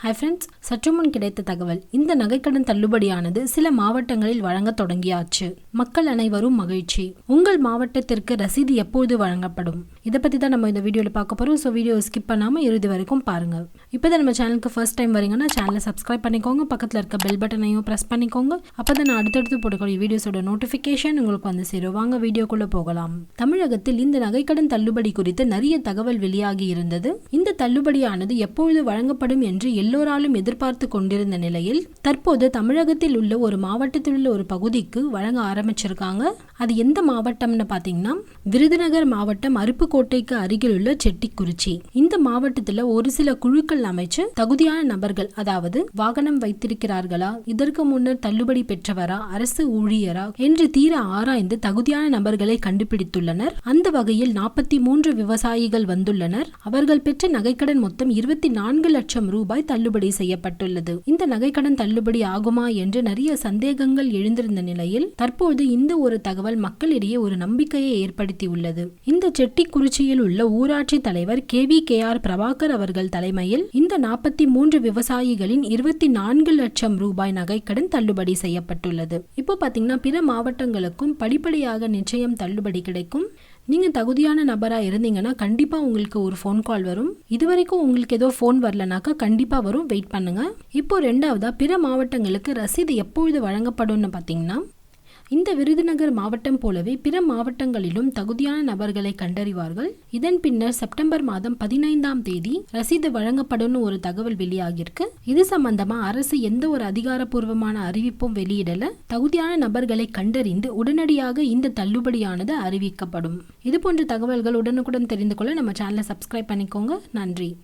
Hi friends சற்று முன் கிடைத்த தகவல். இந்த நகைக்கடன் தள்ளுபடியானது சில மாவட்டங்களில் வழங்க தொடங்கியாச்சு. மக்கள் அனைவரும் மகிழ்ச்சி. உங்கள் மாவட்டத்திற்கு ரசீது எப்போது வழங்கப்படும்? இதை பற்றி தான் நம்ம இந்த வீடியோவில் பார்க்க போகிறோம் ஸோ வீடியோ ஸ்கிப் பண்ணாமல் இறுதி வரைக்கும் பாருங்கள் இப்போ தான் நம்ம சேனலுக்கு ஃபர்ஸ்ட் டைம் வரீங்கன்னா சேனலை சப்ஸ்கிரைப் பண்ணிக்கோங்க. பக்கத்தில் இருக்க பெல் பட்டனையும் ப்ரெஸ் பண்ணிக்கோங்க. அப்போ தான் நான் அடுத்தடுத்து போடக்கூடிய வீடியோஸோட நோட்டிஃபிகேஷன் உங்களுக்கு வந்து சேரும். வாங்க வீடியோக்குள்ளே போகலாம். தமிழகத்தில் இந்த நகைக்கடன் தள்ளுபடி குறித்து நிறைய தகவல் வெளியாகி இருந்தது. இந்த தள்ளுபடியானது எப்பொழுது வழங்கப்படும் என்று எல்லோராலும் எதிர்பார்த்து கொண்டிருந்த நிலையில் தற்போது தமிழகத்தில் உள்ள ஒரு மாவட்டத்தில் உள்ள ஒரு பகுதிக்கு வழங்க ஆரம்பிச்சிருக்காங்க. அது எந்த மாவட்டம்னு பார்த்தீங்கன்னா விருதுநகர் மாவட்டம் அருப்புக்கோட்டைக்கு அருகில் உள்ள செட்டிக்குறிச்சி. இந்த மாவட்டத்தில் ஒரு சில குழுக்கள் அமைச்சு தகுதியான நபர்கள் அதாவது வாகனம் வைத்திருக்கிறார்களா இதற்கு முன்னர் தள்ளுபடி பெற்றவரா அரசு ஊழியரா என்று தீர ஆராய்ந்து தகுதியான நபர்களை கண்டுபிடித்துள்ளனர். அந்த வகையில் நாற்பத்தி மூன்று விவசாயிகள் வந்துள்ளனர். அவர்கள் பெற்ற நகைக்கடன் மொத்தம் இருபத்தி நான்கு லட்சம் ரூபாய் தள்ளுபடி செய்யப்பட்டுள்ளது. இந்த நகைக்கடன் தள்ளுபடி ஆகுமா என்று நிறைய சந்தேகங்கள் எழுந்திருந்த நிலையில் தற்போது இந்த ஒரு தகவல் மக்களிடையே ஒரு நம்பிக்கையை ஏற்படுத்தியுள்ளது. இந்த செட்டிக்குறிச்சியில் உள்ள ஊராட்சி தலைவர் K. V. K. R. Prabhakar அவர்கள் தலைமையில் இந்த நாற்பத்தி மூன்று விவசாயிகளின் இருபத்தி நான்கு லட்சம் ரூபாய் நகைக்கடன் தள்ளுபடி செய்யப்பட்டுள்ளது. இப்போ பாத்தீங்கன்னா பிற மாவட்டங்களுக்கும் படிப்படியாக நிச்சயம் தள்ளுபடி கிடைக்கும். நீங்கள் தகுதியான நபராக இருந்தீங்கன்னா கண்டிப்பாக உங்களுக்கு ஒரு ஃபோன் கால் வரும். இது வரைக்கும் உங்களுக்கு ஏதோ ஃபோன் வரலனாக்கா கண்டிப்பாக வரும். வெயிட் பண்ணுங்கள் இப்போ ரெண்டாவதாக பிற மாவட்டங்களுக்கு ரசீது எப்பொழுது வழங்கப்படும்னு பார்த்தீங்கன்னா இந்த விருதுநகர் மாவட்டம் போலவே பிற மாவட்டங்களிலும் தகுதியான நபர்களை கண்டறிவார்கள். இதன் பின்னர் செப்டம்பர் மாதம் பதினைந்தாம் தேதி ரசீது வழங்கப்படும் ஒரு தகவல் வெளியாகியிருக்கு. இது சம்பந்தமா அரசு எந்த ஒரு அதிகாரப்பூர்வமான அறிவிப்பும் வெளியிடல. தகுதியான நபர்களை கண்டறிந்து உடனடியாக இந்த தள்ளுபடியானது அறிவிக்கப்படும். இது போன்ற தகவல்கள் உடனுக்குடன் தெரிந்து கொள்ள நம்ம சேனலை சப்ஸ்கிரைப் பண்ணிக்கோங்க. நன்றி.